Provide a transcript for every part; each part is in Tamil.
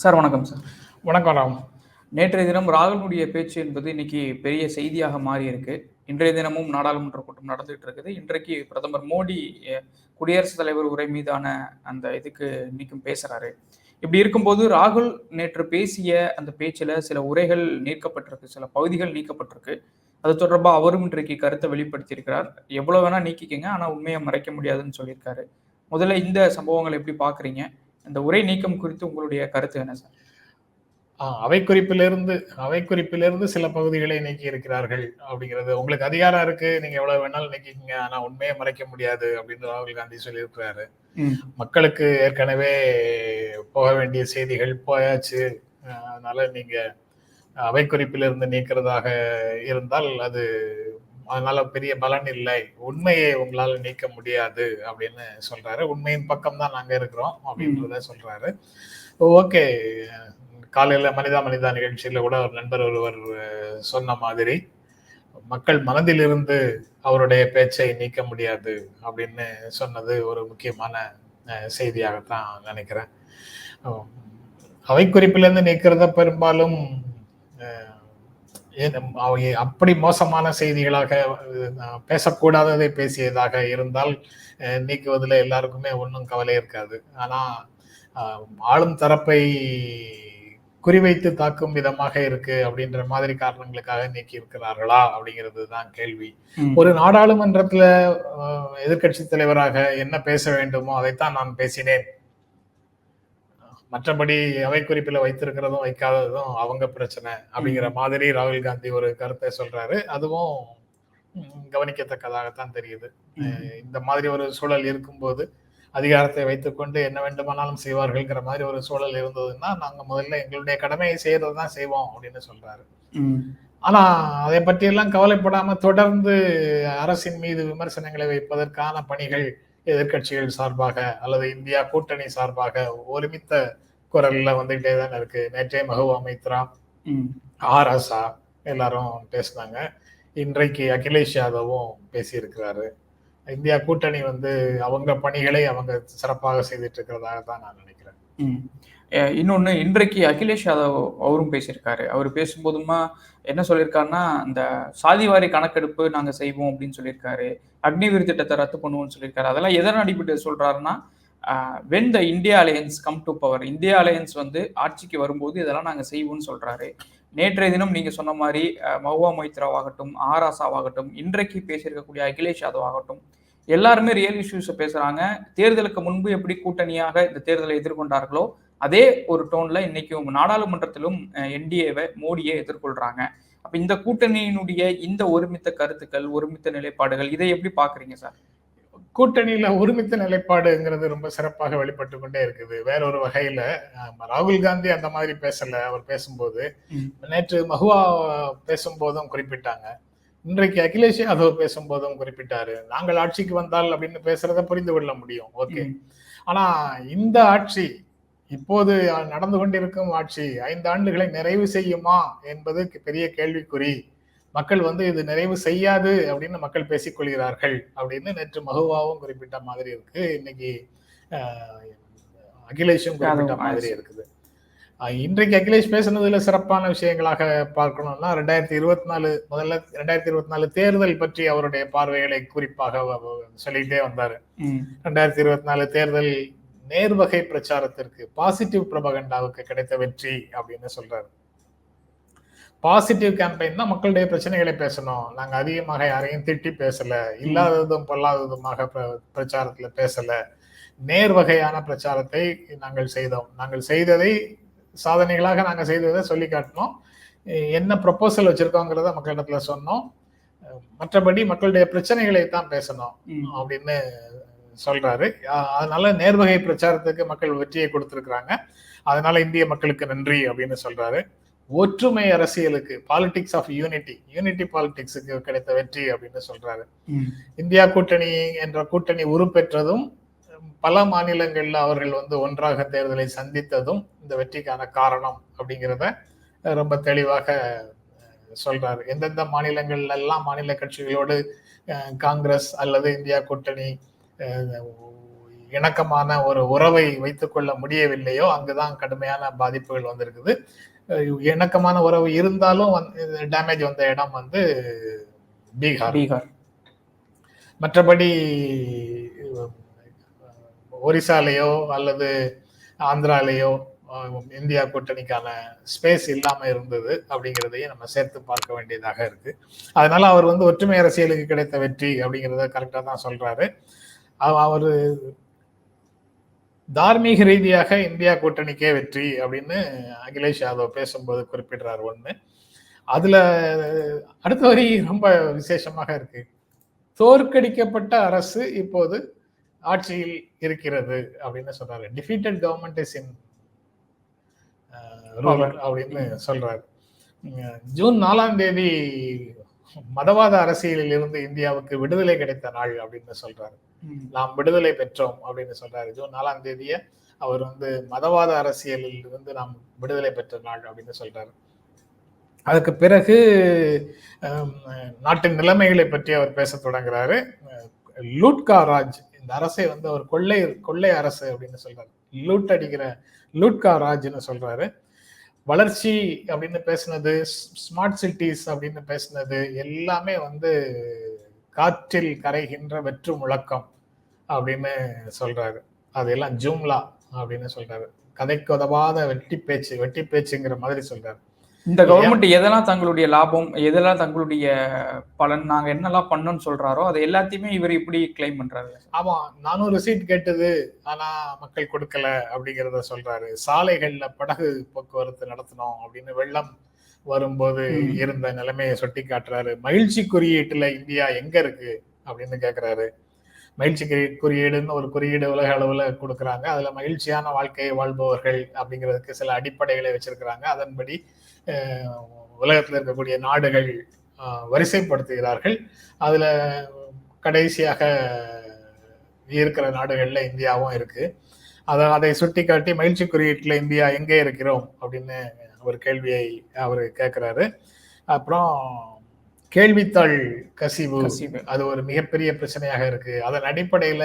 சார் வணக்கம் சார். வணக்கம் ராம். நேற்றைய தினம் ராகுலுடைய பேச்சு என்பது இன்னைக்கு பெரிய செய்தியாக மாறி இருக்கு இன்றைய தினமும் நாடாளுமன்ற கூட்டம் நடந்துட்டு இருக்குது. இன்றைக்கு பிரதமர் மோடி குடியரசுத் தலைவர் உரை மீதான அந்த இதுக்கு இன்னைக்கும் பேசுறாரு. இப்படி இருக்கும்போது ராகுல் நேற்று பேசிய அந்த பேச்சுல சில உரைகள் நீக்கப்பட்டிருக்கு சில பகுதிகள் நீக்கப்பட்டிருக்கு. அது தொடர்பாக அவரும் இன்றைக்கு கருத்தை வெளிப்படுத்தியிருக்கிறார். எவ்வளவு வேணா நீக்கிக்கங்க ஆனா உண்மையை மறைக்க முடியாதுன்னு சொல்லியிருக்காரு. முதல்ல இந்த சம்பவங்களை எப்படி பாக்குறீங்க? இந்த உரை நீக்கம் குறித்து உங்களுடைய கருத்து என்ன சார்? அவை குறிப்பிலிருந்து அவை குறிப்பிலிருந்து சில பகுதிகளை நீக்கி இருக்கிறார்கள் அப்படிங்கிறது. உங்களுக்கு அதிகாரம் இருக்கு நீங்க எவ்வளவு வேணாலும் நீக்கிக்கங்க ஆனா உண்மையை மறைக்க முடியாது அப்படின்னு ராகுல் காந்தி சொல்லியிருக்கிறாரு. மக்களுக்கு ஏற்கனவே போக வேண்டிய செய்திகள் போயாச்சு. அதனால நீங்க அவை குறிப்பிலிருந்து நீக்கிறதாக இருந்தால் அது அதனால பெரிய பலன் இல்லை. உண்மையை உங்களால நீக்க முடியாது அப்படின்னு சொல்றாரு. உண்மையின் பக்கம் தான் நாங்க இருக்கிறோம் அப்படின்றத சொல்றாரு. ஓகே. காலையில மனிதா மனிதா நிகழ்ச்சியில கூட ஒரு நண்பர் ஒருவர் சொன்ன மாதிரி மக்கள் மனதிலிருந்து அவருடைய பேச்சை நீக்க முடியாது அப்படின்னு சொன்னது ஒரு முக்கியமான செய்தியாகத்தான் நினைக்கிறேன். அவை குறிப்பிலிருந்து நீக்கிறத பெரும்பாலும் அப்படி மோசமான செய்திகளாக பேசக்கூடாததை பேசியதாக இருந்தால் நீக்குவதில் எல்லாருக்குமே ஒன்றும் கவலை இருக்காது. ஆனா ஆஹ், ஆளும் தரப்பை குறிவைத்து தாக்கும் விதமாக இருக்கு அப்படின்ற மாதிரி காரணங்களுக்காக நீக்கி இருக்கிறார்களா அப்படிங்கிறது தான் கேள்வி. ஒரு நாடாளுமன்றத்துல எதிர்கட்சி தலைவராக என்ன பேச வேண்டுமோ அதைத்தான் நான் பேசினேன். மற்றபடி அவை குறிப்பில் வைத்திருக்கிறதும் வைக்காததும் அவங்க பிரச்சனை அப்படிங்கிற மாதிரி ராகுல் காந்தி ஒரு கருத்தை சொல்றாரு. அதுவும் கவனிக்கத்தக்கதாகத்தான் தெரியுது. இந்த மாதிரி ஒரு சூழல் இருக்கும்போது அதிகாரத்தை வைத்துக்கொண்டு என்ன வேண்டுமானாலும் செய்வார்கள்ங்கிற மாதிரி ஒரு சூழல் இருந்ததுன்னா நாங்க முதல்ல எங்களுடைய கடமையை செய்யறது தான் செய்வோம் அப்படின்னு சொல்றாரு. ஆனா அதை பற்றியெல்லாம் கவலைப்படாம தொடர்ந்து அரசின் மீது விமர்சனங்களை வைப்பதற்கான பணிகள் எதிர்க்கட்சிகள் சார்பாக அல்லது இந்தியா கூட்டணி சார்பாக ஒருமித்த குரல்ல வந்துகிட்டே தான் இருக்கு. நேற்றே மகுவா மைத்ரா ம். ஆர் ஆசா எல்லாரும் பேசினாங்க. இன்றைக்கு அகிலேஷ் யாதவும் பேசியிருக்கிறாரு. இந்தியா கூட்டணி வந்து அவங்க பணிகளை அவங்க சிறப்பாக செய்துட்டு இருக்கிறதாக தான் நான் நினைக்கிறேன். இன்னொன்று இன்றைக்கு அகிலேஷ் யாதவ் அவரும் பேசியிருக்காரு. அவர் பேசும்போதுமா என்ன சொல்லியிருக்காருன்னா இந்த சாதிவாரி கணக்கெடுப்பு நாங்கள் செய்வோம் அப்படின்னு சொல்லியிருக்காரு. அக்னிவீர் திட்டத்தை ரத்து பண்ணுவோம்னு சொல்லியிருக்காரு. அதெல்லாம் எதன் அடிப்படையில் சொல்கிறாருன்னா when the India alliance come to power India alliance வந்து ஆட்சிக்கு வரும்போது இதெல்லாம் நாங்கள் செய்வோம்னு சொல்கிறாரு நேற்றைய தினம் நீங்கள் சொன்ன மாதிரி மௌவா மஹுவா மொய்த்ராவாகட்டும் ஆராசாவாகட்டும் இன்றைக்கு பேசியிருக்கக்கூடிய அகிலேஷ் யாதவ் ஆகட்டும் எல்லாருமே ரியல் இஷ்யூஸை பேசுகிறாங்க தேர்தலுக்கு முன்பு எப்படி கூட்டணியாக இந்த தேர்தலை எதிர்கொண்டார்களோ அதே ஒரு டோன்ல இன்னைக்கு நாடாளுமன்றத்திலும் என்டிஏவை மோடியை எதிர்கொள்றாங்க. அப்ப இந்த கூட்டணியினுடைய இந்த ஒருமித்த கருத்துக்கள் ஒருமித்த நிலைப்பாடுகள் இதை எப்படி பாக்குறீங்க சார்? கூட்டணியில ஒருமித்த நிலைப்பாடுங்கிறது ரொம்ப சிறப்பாக வெளிப்பட்டு கொண்டே இருக்குது. வேற ஒரு வகையில ராகுல் காந்தி அந்த மாதிரி பேசல. அவர் பேசும்போது. நேற்று மகுவா பேசும்போதும் குறிப்பிட்டாங்க. இன்றைக்கு அகிலேஷ் யாதவ் பேசும்போதும் குறிப்பிட்டாரு. நாங்கள் ஆட்சிக்கு வந்தால் அப்படின்னு பேசுறத புரிந்து கொள்ள முடியும். ஓகே. ஆனா இந்த ஆட்சி இப்போது நடந்து கொண்டிருக்கும் ஆட்சி ஐந்து ஆண்டுகளை நிறைவு செய்யுமா என்பது பெரிய கேள்விக்குறி. மக்கள் வந்து இது நிறைவு செய்யாது அப்படின்னு மக்கள் பேசிக்கொள்கிறார்கள் அப்படின்னு நேற்று மகுவாவும் குறிப்பிட்ட மாதிரி இருக்கு. இன்னைக்கு அகிலேஷும் குறிப்பிட்ட மாதிரி இருக்குது. இன்றைக்கு அகிலேஷ் பேசுனதுல சிறப்பான விஷயங்களாக பார்க்கணும்னா ரெண்டாயிரத்தி இருபத்தி நாலு முதல்ல ரெண்டாயிரத்தி இருபத்தி நாலு தேர்தல் பற்றி அவருடைய பார்வைகளை குறிப்பாக சொல்லிட்டே வந்தாரு. ரெண்டாயிரத்தி இருபத்தி நாலு தேர்தல் நேர்வகை பிரச்சாரத்திற்கு பாசிட்டிவ் பிரபகண்டாவுக்கு கிடைத்த வெற்றி அப்படின்னு சொல்றாரு. பாசிட்டிவ் கேம்பெயின் தான் மக்களுடைய பிரச்சனைகளை பேசணும். நாங்க அதிகமாக யாரையும் திட்டி பேசல இல்லாததும் பொல்லாததுமாக பிர- பிரச்சாரத்துல பேசல. நேர் வகையான பிரச்சாரத்தை நாங்கள் செய்தோம். நாங்கள் செய்ததை சாதனைகளாக நாங்க செய்ததை சொல்லி காட்டினோம் என்ன ப்ரொபோசல் வச்சிருக்கோங்கிறத மக்களிடத்துல சொன்னோம். மற்றபடி மக்களுடைய பிரச்சனைகளை தான் பேசணும். அப்படின்னு சொல்றாரு. அதனால நேர்வகை பிரச்சாரத்துக்கு மக்கள் வெற்றியை கொடுத்திருக்கிறாங்க. அதனால இந்திய மக்களுக்கு நன்றி அப்படின்னு சொல்றாரு. ஒற்றுமை அரசியலுக்கு பாலிடிக்ஸ் ஆஃப் யூனிட்டி யூனிட்டி பாலிடிக்ஸுக்கு கிடைத்த வெற்றி அப்படின்னு சொல்றாரு. இந்தியா கூட்டணி என்ற கூட்டணி உருப்பெற்றதும் பல மாநிலங்கள்ல அவர்கள் வந்து ஒன்றாக தேர்தலை சந்தித்ததும் இந்த வெற்றிக்கான காரணம் அப்படிங்கிறத ரொம்ப தெளிவாக சொல்றாரு. எந்தெந்த மாநிலங்கள்ல எல்லாம் மாநில கட்சிகளோடு காங்கிரஸ் அல்லது இந்தியா கூட்டணி இணக்கமான ஒரு உறவை வைத்துக்கொள்ள முடியவில்லையோ அங்குதான் கடுமையான பாதிப்புகள் வந்திருக்குது. இணக்கமான உறவு இருந்தாலும் டேமேஜ் வந்த இடம் வந்து பீகார். பீகார். மற்றபடி ஒரிசாலேயோ அல்லது ஆந்திராலேயோ இந்தியா கூட்டணிக்கான ஸ்பேஸ் இல்லாம இருந்தது அப்படிங்கிறதையும் நம்ம சேர்த்து பார்க்க வேண்டியதாக இருக்கு. அதனால அவர் வந்து ஒற்றுமை அரசியலுக்கு கிடைத்த வெற்றி அப்படிங்கிறத கரெக்டா தான் சொல்றாரு. அவர் தார்மீக ரீதியாக இந்தியா கூட்டணிக்கே வெற்றி அப்படின்னு அகிலேஷ் யாதவ் பேசும்போது குறிப்பிடுறார் ஒண்ணு. அதுல அடுத்த வரி ரொம்ப விசேஷமாக இருக்கு. தோற்கடிக்கப்பட்ட அரசு இப்போது ஆட்சியில் இருக்கிறது அப்படின்னு சொல்றாரு. Defeated government is in rule அப்படின்னு சொல்றாரு. ஜூன் நாலாம் தேதி மதவாத அரசியலில் இருந்து இந்தியாவுக்கு விடுதலை கிடைத்த நாள் அப்படின்னு சொல்றாரு. நாம் விடுதலை பெற்றோம் அப்படின்னு சொல்றாரு. ஜூன் நாலாம் தேதிய அவர் வந்து மதவாத அரசியலில் இருந்து நாம் விடுதலை பெற்ற நாள் அப்படின்னு சொல்றாரு. அதுக்கு பிறகு நாட்டின் நிலைமைகளை பற்றி அவர் பேச தொடங்குறாரு. லூட்கா ராஜ் இந்த அரசை வந்து அவர் கொள்ளை கொள்ளை அரசு அப்படின்னு சொல்றாரு. லூட் அடிக்கிற லூட்கா ராஜ்னு சொல்றாரு. வளர்ச்சி அப்படின்னு பேசுனது ஸ்மார்ட் சிட்டிஸ் அப்படின்னு பேசுனது எல்லாமே வந்து காற்றில் கரைகின்ற வெற்று முழக்கம் அப்படின்னு சொல்றாரு. அதெல்லாம் ஜூம்லா அப்படின்னு சொல்றாரு. கதைக்கு உதவாத வெட்டி பேச்சு வெட்டி பேச்சுங்கிற மாதிரி சொல்றாரு. இந்த கவர்மெண்ட் எதெல்லாம் தங்களுடைய லாபம் எதெல்லாம் தங்களுடைய பலன் நாங்க என்னெல்லாம் பண்ணோம்னு சொல்றாரோ அது எல்லாத்தையுமே இவர் இப்படி கிளைம் பண்றாரு. ஆமா நானூறு சீட் கேட்டது ஆனா மக்கள் கொடுக்கல அப்படிங்கறத சொல்றாரு. சாலைகள்ல படகு போக்குவரத்து நடத்தணும் அப்படின்னு வெள்ளம் வரும்போது. இருந்த நிலைமையை சுட்டி காட்டுறாரு. மகிழ்ச்சி குறியீட்டுல இந்தியா எங்க இருக்கு அப்படின்னு கேக்குறாரு. மகிழ்ச்சி குறி- குறியீடுன்னு ஒரு குறியீடு உலக அளவுல கொடுக்குறாங்க. அதுல மகிழ்ச்சியான வாழ்க்கையை வாழ்பவர்கள் அப்படிங்கிறதுக்கு சில அடிப்படைகளை வச்சிருக்கிறாங்க. அதன்படி உலகத்துல இருக்கக்கூடிய நாடுகள் வரிசைப்படுத்துகிறார்கள். அதுல கடைசியாக இருக்கிற நாடுகள்ல இந்தியாவும் இருக்கு. அதை அதை சுட்டி காட்டி மகிழ்ச்சி குறியீட்டுல இந்தியா எங்கே இருக்கிறோம் அப்படின்னு ஒரு கேள்வியை அவர் கேட்கிறாரு அப்புறம் கேள்வித்தாள் கசிவு. அது ஒரு மிகப்பெரிய பிரச்சனையாக இருக்கு. அதன் அடிப்படையில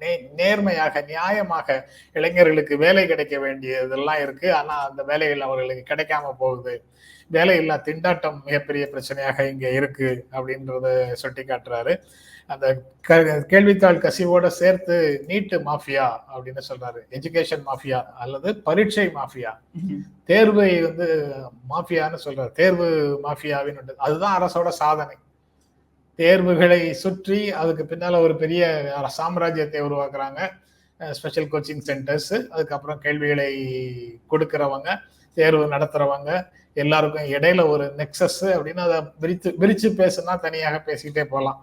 நே- நேர்மையாக நியாயமாக இளைஞர்களுக்கு வேலை கிடைக்க வேண்டியதெல்லாம் இருக்கு. ஆனா அந்த வேலைகள் அவர்களுக்கு கிடைக்காம போகுது. வேலையில்லா திண்டாட்டம் மிகப்பெரிய பிரச்சனையாக இங்க இருக்கு அப்படின்றத சுட்டி காட்டுறாரு அந்த கேள்வித்தாள் கசிவோட சேர்த்து நீட்டு மாஃபியா அப்படின்னு சொல்றாரு. எஜுகேஷன் மாஃபியா அல்லது பரீட்சை மாஃபியா. தேர்வை வந்து மாஃபியான்னு சொல்றாரு. தேர்வு மாஃபியாவின். அதுதான் அரசோட சாதனை. தேர்வுகளை சுற்றி அதுக்கு பின்னால ஒரு பெரிய சாம்ராஜ்யத்தை உருவாக்குறாங்க. ஸ்பெஷல் கோச்சிங் சென்டர்ஸ் அதுக்கப்புறம் கேள்விகளை கொடுக்கறவங்க தேர்வு நடத்துறவங்க எல்லாருக்கும் இடையில ஒரு நெக்ஸஸ் அப்படின்னு அதை விரித்து விரிச்சு பேசுனா தனியாக பேசிக்கிட்டே போகலாம்.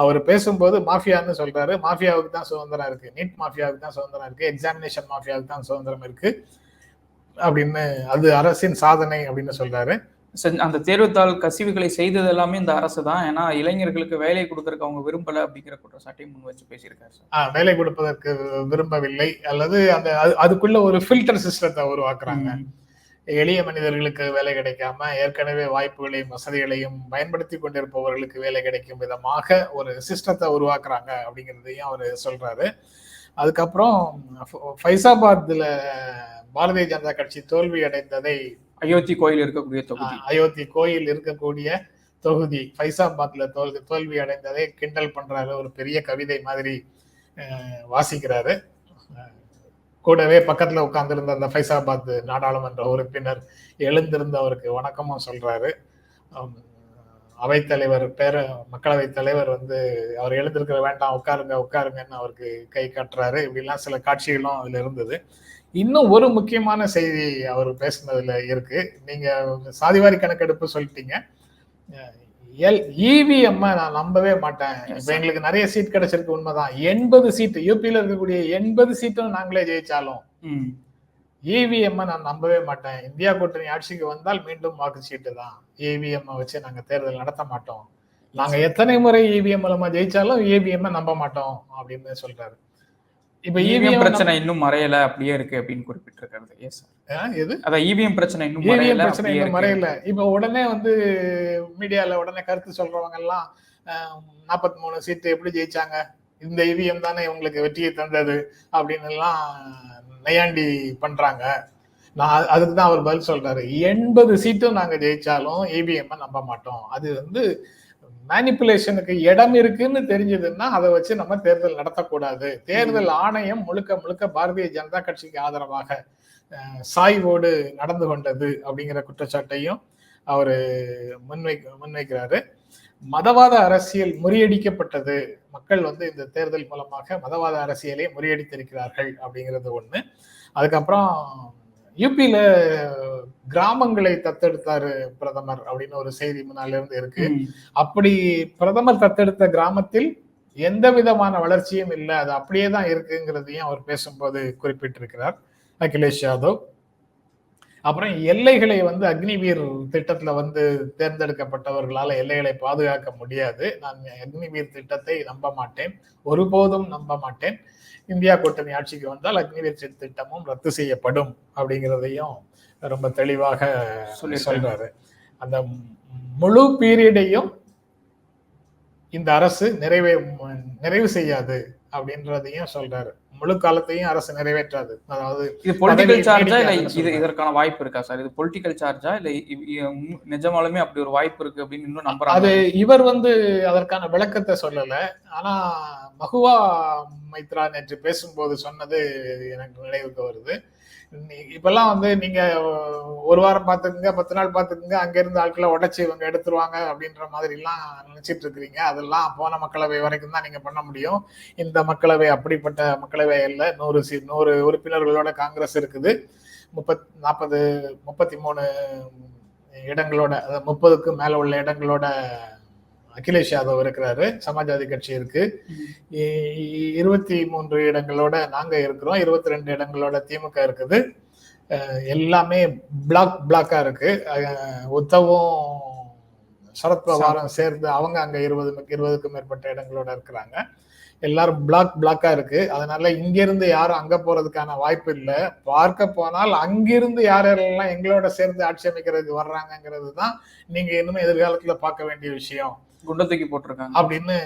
அவர் பேசும்போது மாஃபியான்னு சொல்றாரு. மாஃபியாவுக்கு தான் சுதந்திரம் இருக்கு. நீட் மாஃபியாவுக்கு தான் சுதந்திரம் இருக்கு. எக்ஸாமினேஷன் மாஃபியாவுக்கு தான் சுதந்திரம் இருக்கு. அப்படின்னு அது அரசின் சாதனை அப்படின்னு சொல்றாரு. அந்த தேர்வுத்தாள் கசிவுகளை செய்தது எல்லாமே இந்த அரசு தான். ஏன்னா இளைஞர்களுக்கு வேலை கொடுக்கறதுக்கு அவங்க விரும்பல அப்படிங்கிற குற்றச்சாட்டை முன் வச்சு பேசியிருக்காரு சார். வேலை கொடுப்பதற்கு விரும்பவில்லை. அல்லது அந்த அது- அதுக்குள்ள ஒரு ஃபில்டர் சிஸ்டத்தை உருவாக்குறாங்க. எளிய மனிதர்களுக்கு வேலை கிடைக்காம ஏற்கனவே வாய்ப்புகளையும் வசதிகளையும் பயன்படுத்தி கொண்டிருப்பவர்களுக்கு வேலை கிடைக்கும் விதமாக ஒரு சிஸ்டத்தை உருவாக்குறாங்க அப்படிங்கிறதையும் அவர் சொல்றாரு. அதுக்கப்புறம் ஃப- ஃபைசாபாத்ல பாரதிய ஜனதா கட்சி தோல்வி அடைந்ததை அயோத்தி கோயில் இருக்கக்கூடிய தொகுதி. அயோத்தி கோயில் இருக்கக்கூடிய தொகுதி. ஃபைசாபாத்ல தோல்வி தோல்வி அடைந்ததை கிண்டல் பண்றாரு. ஒரு பெரிய கவிதை மாதிரி வாசிக்கிறாரு. கூடவே பக்கத்துல உட்கார்ந்திருந்த அந்த ஃபைசாபாத் நாடாளுமன்ற உறுப்பினர் எழுந்திருந்த அவருக்கு வணக்கமும் சொல்றாரு. அவைத்தலைவர் பேர மக்களவைத் தலைவர் வந்து அவர் எழுந்திருக்கிற வேண்டாம் உட்காருங்க உட்காருங்கன்னு அவருக்கு கை காட்டுறாரு. இப்படிலாம் சில காட்சிகளும் அதுல இருந்தது. இன்னும் ஒரு முக்கியமான செய்தி அவர் பேசுனதுல இருக்கு. நீங்க சாதிவாரி கணக்கெடுப்பு சொல்லிட்டீங்க. இவிஎம் நான் நம்பவே மாட்டேன். இப்ப எங்களுக்கு நிறைய சீட் கிடைச்சிருக்கு உண்மைதான். எண்பது சீட் யூபியில இருக்கக்கூடிய எண்பது சீட்டும் நாங்களே ஜெயிச்சாலும். இவிஎம் நான் நம்பவே மாட்டேன். இந்தியா கூட்டணி ஆட்சிக்கு வந்தால் மீண்டும் வாக்கு சீட்டு தான். இவிஎம் வச்சு நாங்க தேர்தல் நடத்த மாட்டோம். நாங்க எத்தனை முறை இவிஎம் மூலமா ஜெயிச்சாலும் இவிஎம் நம்ப மாட்டோம் அப்படின்னு சொல்றாரு. இப்ப இவிஎம் இவிஎம் பிரச்சனை இன்னும் மறையல அப்படியே இருக்கு அப்படின்னு குறிப்பிட்டிருக்காரு எஸ் சார் எது? அதான் இவிஎம் பிரச்சனை இன்னும் இவிஎம் பிரச்சனை இன்னும் மறையல. இப்ப உடனே வந்து மீடியால உடனே கருத்து சொல்றவங்க எல்லாம் நாற்பத்தி மூணு சீட்டு எப்படி ஜெயிச்சாங்க? இந்த இவிஎம் தானே இவங்களுக்கு வெற்றியை தந்தது அப்படின்னு எல்லாம் நையாண்டி பண்றாங்க. நான் அது- அதுக்கு தான் அவர் பதில் சொல்றாரு. எண்பது சீட்டும் நாங்க ஜெயிச்சாலும் இவிஎம் நம்ப மாட்டோம். அது வந்து மேனிப்புலேஷனுக்கு இடம் இருக்குன்னு தெரிஞ்சதுன்னா அதை வச்சு நம்ம தேர்தல் நடத்தக்கூடாது. தேர்தல் ஆணையம் முழுக்க முழுக்க பாரதிய ஜனதா கட்சிக்கு ஆதரவாக சாய்வோடு நடந்து கொண்டது அப்படிங்கிற குற்றச்சாட்டையும் அவர் முன்வை முன்வைக்கிறாரு. மதவாத அரசியல் முறியடிக்கப்பட்டது. மக்கள் வந்து இந்த தேர்தல் மூலமாக மதவாத அரசியலை முறியடித்திருக்கிறார்கள் அப்படிங்கிறது ஒண்ணு. அதுக்கப்புறம் யூபியில கிராமங்களை தத்தெடுத்தாரு பிரதமர் அப்படின்னு ஒரு செய்தி முன்னால இருந்து இருக்கு. அப்படி பிரதமர் தத்தெடுத்த கிராமத்தில் எந்த விதமான வளர்ச்சியும் இல்லை. அது அப்படியே தான் இருக்குங்கிறதையும் அவர் பேசும்போது குறிப்பிட்டிருக்கிறார். அகிலேஷ் யாதவ். அப்புறம் எல்லைகளை வந்து அக்னிவீர் திட்டத்துல வந்து தேர்ந்தெடுக்கப்பட்டவர்களால எல்லைகளை பாதுகாக்க முடியாது. நான் அக்னிவீர் திட்டத்தை நம்ப மாட்டேன். ஒருபோதும் நம்ப மாட்டேன். இந்தியா கூட்டணி ஆட்சிக்கு வந்தால் அக்னிவீர் திட்டமும் ரத்து செய்யப்படும் அப்படிங்கிறதையும் ரொம்ப தெளிவாக சொல்லியிருக்காரு. சொல்றாரு அந்த முழு பீரியடையும் இந்த அரசு நிறைவே நிறைவு செய்யாது அப்படின்றதையும் சொல்றாரு. முழு காலத்தையும் அரசு நிறைவேற்றாது. அதாவது இது பொலிட்டிக்கல் சார்ஜா இல்ல இது. இதற்கான வாய்ப்பு இருக்கா சார்? இது பொலிட்டிக்கல் சார்ஜா இல்ல நிஜமாலுமே அப்படி ஒரு வாய்ப்பு இருக்கு அப்படின்னு இன்னும் அது நம்புறாங்க இவர் வந்து அதற்கான விளக்கத்தை சொல்லல. ஆனா மகுவா மைத்ரா நேற்று பேசும்போது சொன்னது எனக்கு நினைவுக்கு வருது. இப்பெல்லாம் வந்து நீங்க ஒரு வாரம் பார்த்துக்குங்க பத்து நாள் பார்த்துக்குங்க அங்க இருந்து ஆட்களை உடச்சி இவங்க எடுத்துருவாங்க அப்படின்ற மாதிரி எல்லாம் நினைச்சிட்டு இருக்கிறீங்க. அதெல்லாம் போன மக்களவை வரைக்கும் தான் நீங்க பண்ண முடியும். இந்த மக்களவை அப்படிப்பட்ட மக்களவை இல்லை நூறு சி நூறு உறுப்பினர்களோட காங்கிரஸ் இருக்குது. முப்பத் நாற்பது முப்பத்தி மூணு இடங்களோட அதாவது முப்பதுக்கு மேல உள்ள இடங்களோட அகிலேஷ் யாதவ் இருக்கிறாரு. சமாஜ்வாதி கட்சி இருக்கு. இருபத்தி மூன்று இடங்களோட நாங்க இருக்கிறோம். இருபத்தி ரெண்டு இடங்களோட திமுக இருக்குது. எல்லாமே பிளாக் பிளாக்கா இருக்கு. உத்தவும் சரத்பவாரும் சேர்ந்து அவங்க அங்க இருபது இருபதுக்கும் மேற்பட்ட இடங்களோட இருக்கிறாங்க. எல்லாரும் பிளாக் பிளாக்கா இருக்கு. அதனால இங்கிருந்து யாரும் அங்க போறதுக்கான வாய்ப்பு இல்லை. பார்க்க போனால் அங்கிருந்து யார் யாரெல்லாம் எங்களோட சேர்ந்து ஆட்சி அமைக்கிறதுக்கு வர்றாங்கங்கிறது தான் நீங்க இன்னும் எதிர்காலத்துல பார்க்க வேண்டிய விஷயம். குண்டை தூக்கி போட்டிருக்காங்க. அப்படின்னு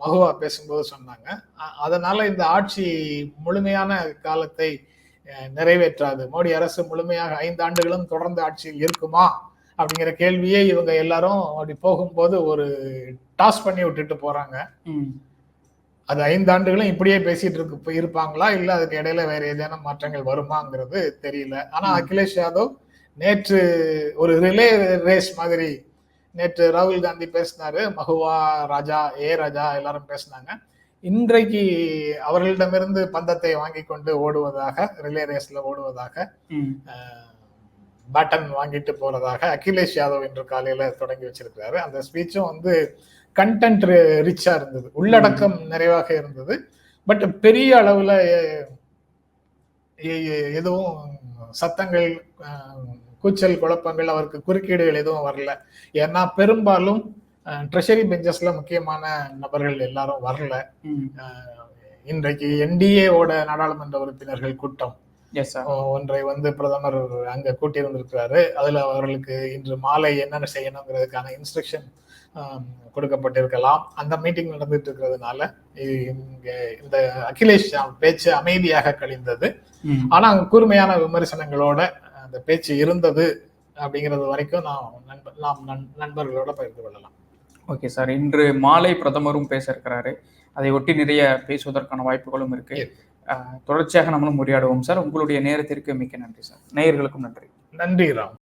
மகுவா பேசும்போது சொன்னாங்க. அதனால இந்த ஆட்சி முழுமையான காலத்தை நிறைவேற்றாது. மோடி அரசு முழுமையாக ஐந்து ஆண்டுகளும் தொடர்ந்து ஆட்சியில் இருக்குமா? அப்படிங்கிற கேள்வியே இவங்க எல்லாரும் அப்படி போகும்போது ஒரு டாஸ் பண்ணி விட்டுட்டு போறாங்க. அது ஐந்து ஆண்டுகளும் இப்படியே பேசிட்டு இருக்கு இருப்பாங்களா? இல்ல அதுக்கு இடையில வேற ஏதேனும் மாற்றங்கள் வருமாங்கிறது தெரியல. ஆனா. அகிலேஷ் யாதவ் நேற்று ஒரு ரிலே ரேஸ் மாதிரி நேற்று ராகுல் காந்தி பேசினாரு மகுவா ராஜா ஏ ராஜா எல்லாரும் பேசினாங்க. இன்றைக்கு அவர்களிடமிருந்து பந்தத்தை வாங்கி கொண்டு ஓடுவதாக ரிலே ரேஸ்ல ஓடுவதாக. பேட்டன் வாங்கிட்டு போறதாக அகிலேஷ் யாதவ் இன்று காலையில தொடங்கி வச்சிருக்கிறாரு. அந்த ஸ்பீச்சும் வந்து கண்டென்ட் ரிச்சா இருந்தது. உள்ளடக்கம் நிறைவாக இருந்தது. பட் பெரிய அளவுல எதுவும் சத்தங்கள் கூச்சல் குழப்பங்கள் அவருக்கு குறுக்கீடுகள் எதுவும் வரல. ஏன்னா பெரும்பாலும் ட்ரெஷரி பெஞ்சஸ்ல முக்கியமான நபர்கள் எல்லாரும் வரல. இன்றைக்கு என்டிஏவோட நாடாளுமன்ற உறுப்பினர்கள் கூட்டம். ஒன்றை வந்து பிரதமர் அங்க கூட்டியிருந்திருக்கிறாரு. அதுல அவர்களுக்கு இன்று மாலை என்னென்ன செய்யணுங்கிறதுக்கான இன்ஸ்ட்ரக்ஷன் கொடுக்கப்பட்டிருக்கலாம். அந்த மீட்டிங் நடந்துட்டு இருக்கிறதுனால இங்க இந்த அகிலேஷ் பேச்சு அமைதியாக கழிந்தது. ஆனா அங்க கூர்மையான விமர்சனங்களோட அந்த பேச்சு இருந்தது அப்படிங்கிறது வரைக்கும் நாம் நண்பர் நாம் நண்- நண்பர்களோட பகிர்ந்து கொள்ளலாம். Okay sir. இன்று மாலை பிரதமரும் பேச இருக்கிறாரு அதை ஒட்டி நிறைய பேசுவதற்கான வாய்ப்புகளும் இருக்கு. தொடர்ச்சியாக நம்மளும் உரையாடுவோம் சார். உங்களுடைய நேரத்திற்கு மிக்க நன்றி சார். நேயர்களுக்கும் நன்றி. நன்றி ராம்.